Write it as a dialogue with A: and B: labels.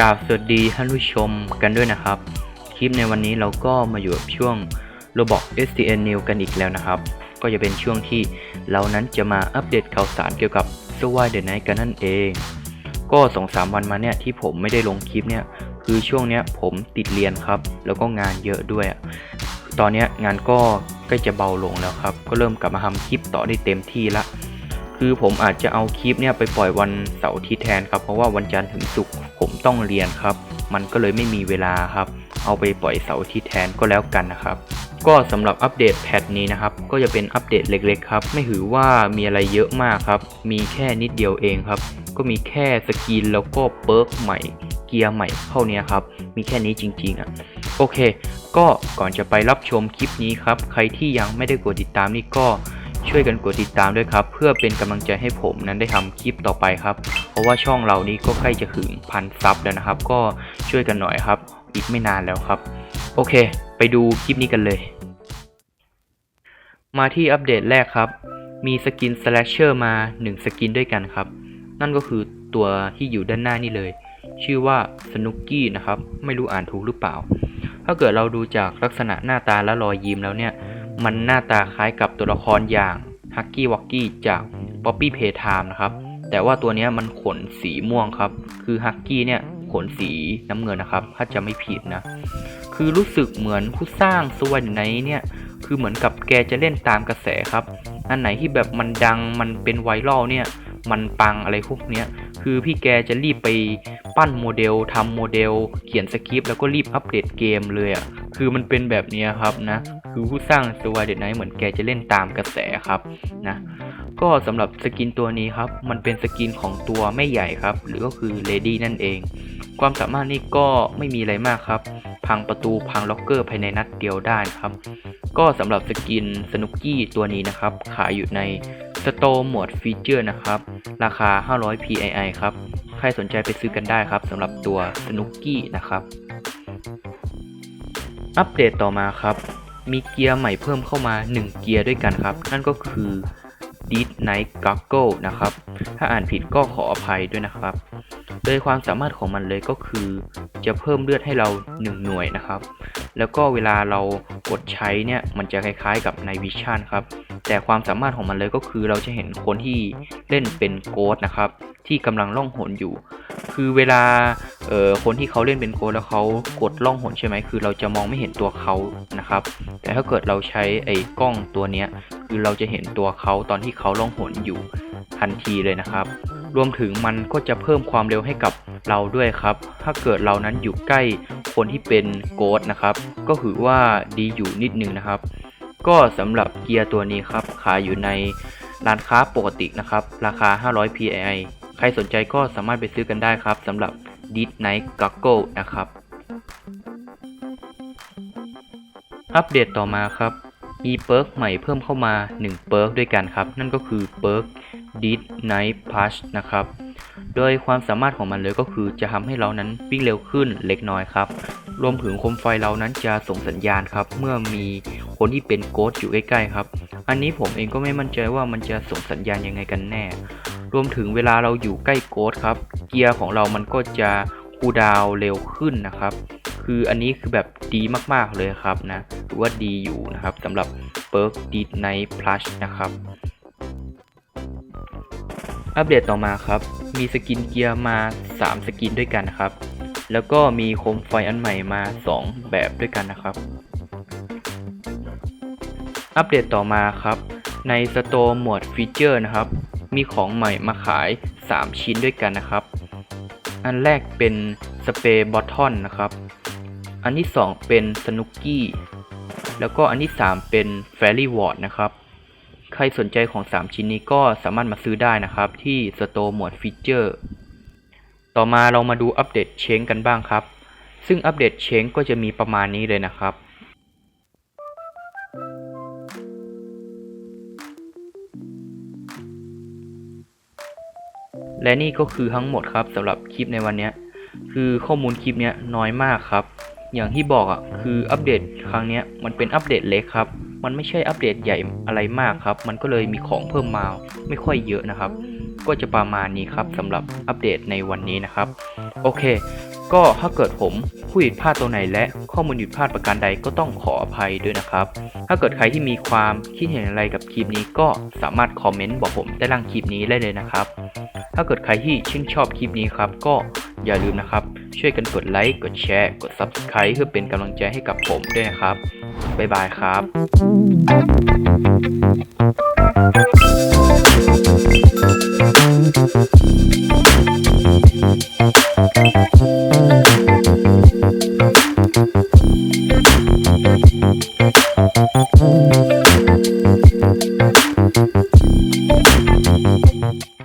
A: กราบสวัสดีท่านผู้ชมกันด้วยนะครับ คลิปในวันนี้เราก็มาอยู่กับช่วง Roblox STN New กันอีกแล้วนะครับ ก็จะเป็นช่วงที่เรานั้นจะมาอัปเดตข่าวสารเกี่ยวกับ s w i the Night กันนั่นเอง ก็สองสามวันมาเนี่ยที่ผมไม่ได้ลงคลิปเนี่ยคือช่วงเนี้ยผมติดเรียนครับ แล้วก็งานเยอะด้วย ตอนเนี้ยงานก็ใกล้จะเบาลงแล้วครับ ก็เริ่มกลับมาทำคลิปต่อได้เต็มที่ละ คือผมอาจจะเอาคลิปเนี่ยไปปล่อยวันเสาร์ที่แทนครับ เพราะว่าวันจันทร์ถึงศุกร์ผมต้องเรียนครับ มันก็เลยไม่มีเวลาครับ เอาไปปล่อยเสาร์ที่แทนก็แล้วกันนะครับ ก็สำหรับอัปเดตแพทนี้นะครับ ก็จะเป็นอัปเดตเล็กๆครับ ไม่ถือว่ามีอะไรเยอะมากครับ มีแค่นิดเดียวเองครับ ก็มีแค่สกินแล้วก็เปิร์กใหม่เกียร์ใหม่เท่านี้ครับ มีแค่นี้จริงๆอะ โอเค ก็ก่อนจะไปรับชมคลิปนี้ครับ ใครที่ยังไม่ได้กดติดตามนี่ก็ ช่วยกันกดติดตามด้วยครับ เพื่อเป็นกำลังใจให้ผมนั้นได้ทำคลิปต่อไปครับ เพราะว่าช่องเรานี้ก็ใกล้จะถึงพันซับแล้วนะครับ ก็ช่วยกันหน่อยครับ อีกไม่นานแล้วครับ โอเค ไปดูคลิปนี้กันเลย มาที่อัปเดตแรกครับ มีสกิน slasher มา 1 สกินด้วยกันครับ นั่นก็คือตัวที่อยู่ด้านหน้านี่เลย ชื่อว่าสนุกกี้นะครับ ไม่รู้อ่านถูกหรือเปล่า ถ้าเกิดเราดูจากลักษณะหน้าตาและรอยยิ้มแล้วเนี่ย มันหน้าตาคล้ายกับตัวละครอย่างฮักกี้วักกี้จาก Poppy Playtime นะครับ แต่ว่าตัวนี้มันขนสีม่วงครับ คือฮักกี้เนี่ยขนสีน้ำเงินนะครับ ถ้าจะไม่ผิดนะ คือรู้สึกเหมือนผู้สร้างสวนไนเนี่ย คือเหมือนกับแกจะเล่นตามกระแสครับ อันไหนที่แบบมันดังมันเป็นไวรัลเนี่ย มันปังอะไรพวกเนี้ย คือพี่แกจะรีบไปปั้นโมเดลทำโมเดล เขียนสคริปต์แล้วก็รีบอัปเดตเกมเลยอะ่ะคือมันเป็นแบบนี้ครับนะ คือผู้สร้างสวายเดนไนเหมือนแกจะเล่นตามกระแสครับนะก็สำหรับสกินตัวนี้ครับ มันเป็นสกินของตัวแม่ใหญ่ครับ หรือก็คือเลดี้นั่นเอง ความสามารถนี่ก็ไม่มีอะไรมากครับ พังประตูพังล็อกเกอร์ภายในนัดเดียวได้ครับ ก็สำหรับสกินสนุกกี้ตัวนี้นะครับ ขายอยู่ในสโตร์หมวดฟีเจอร์นะครับ ราคา 500 PII ครับ ใครสนใจไปซื้อกันได้ครับสำหรับตัวสนุกกี้นะครับ อัปเดตต่อมาครับ มีเกียร์ใหม่เพิ่มเข้ามา 1 เกียร์ด้วยกันครับ นั่นก็คือ Dead Night Goggle นะครับ ถ้าอ่านผิดก็ขออภัยด้วยนะครับ โดยความสามารถของมันเลยก็คือ จะเพิ่มเลือดให้เรา 1 หน่วยนะครับ แล้วก็เวลาเรากดใช้เนี่ย มันจะคล้ายๆกับในวิชั่นครับ แต่ความสามารถของมันเลยก็คือเราจะเห็นคนที่เล่นเป็นโกดนะครับ ที่กำลังล่องหนอยู่ คือเวลาเอ่อคนที่เขาเล่นเป็นโกดแล้วเขากดล่องหนใช่ไหมคือ เราจะมองไม่เห็นตัวเขานะครับ แต่ถ้าเกิดเราใช้ไอ้กล้องตัวเนี้ย คือเราจะเห็นตัวเขาตอนที่เขาล่องหนอยู่ทันทีเลยนะครับ รวมถึงมันก็จะเพิ่มความเร็วให้กับเราด้วยครับ ถ้าเกิดเรานั้นอยู่ใกล้คนที่เป็นโกดนะครับ ก็ถือว่าดีอยู่นิดนึงนะครับ ก็สำหรับเกียร์ตัวนี้ครับ ขายอยู่ในร้านค้าปกตินะครับ ราคา 500 PI ใครสนใจก็สามารถไปซื้อกันได้ครับสำหรับ d e a d Night Goggle นะครับ อัปเดตต่อมาครับ มีเปิร์กใหม่เพิ่มเข้ามา 1 เปิร์กด้วยกันครับ นั่นก็คือเปิร์ก Dead Night Push นะครับ โดยความสามารถของมันเลยก็คือจะทำให้เรานั้นวิ่งเร็วขึ้นเล็กน้อยครับ รวมถึงคมไฟเรานั้นจะส่งสัญญาณครับ เมื่อมีคนที่เป็นโกดอยู่ใกล้ๆครับ อันนี้ผมเองก็ไม่มั่นใจว่ามันจะส่งสัญญาณยังไงกันแน่ รวมถึงเวลาเราอยู่ใกล้โกดครับ เกียร์ของเรามันก็จะคูดาวเร็วขึ้นนะครับ คืออันนี้คือแบบดีมากๆเลยครับนะ ถือว่าดีอยู่นะครับสำหรับเปิร์กดีดไนท์พลัชนะครับ อัปเดตต่อมาครับ มีสกินเกียร์มา 3 สกินด้วยกันนะครับ แล้วก็มีโคมไฟอันใหม่มา 2 แบบด้วยกันนะครับ อัปเดตต่อมาครับ ในสโตร์หมวดฟีเจอร์นะครับ มีของใหม่มาขาย 3 ชิ้นด้วยกันนะครับ อันแรกเป็นสเปรย์บอททอนนะครับ อันที่ 2 เป็นสนุกกี้ แล้วก็อันที่ 3 เป็นแฟรี่วอร์ดนะครับ ใครสนใจของ 3 ชิ้นนี้ก็สามารถมาซื้อได้นะครับ ที่สโตร์หมวดฟีเจอร์ต่อมาเรามาดูอัปเดตเชงกันบ้างครับ ซึ่งอัปเดตเชงก็จะมีประมาณนี้เลยนะครับและนี่ก็คือทั้งหมดครับสำหรับคลิปในวันนี้ คือข้อมูลคลิปนี้น้อยมากครับ อย่างที่บอกอะคืออัปเดตครั้งเนี้ยมันเป็นอัปเดตเล็กครับ มันไม่ใช่อัปเดตใหญ่อะไรมากครับ มันก็เลยมีของเพิ่มมาไม่ค่อยเยอะนะครับ ก็จะประมาณนี้ครับสำหรับอัปเดตในวันนี้นะครับ โอเค ก็ถ้าเกิดผมพูดผิดพลาดตรงไหนและข้อมูลผิดพลาดประการใดก็ต้องขออภัยด้วยนะครับ ถ้าเกิดใครที่มีความคิดเห็นอะไรกับคลิปนี้ก็สามารถคอมเมนต์บอกผมใต้ล่างคลิปนี้ได้เลยนะครับ ถ้าเกิดใครที่ชื่นชอบคลิปนี้ครับก็อย่าลืมนะครับ ช่วยกันกดไลค์กดแชร์ กด Subscribe เพื่อเป็นกำลังใจให้กับผมด้วยนะครับ บ๊ายบายครับ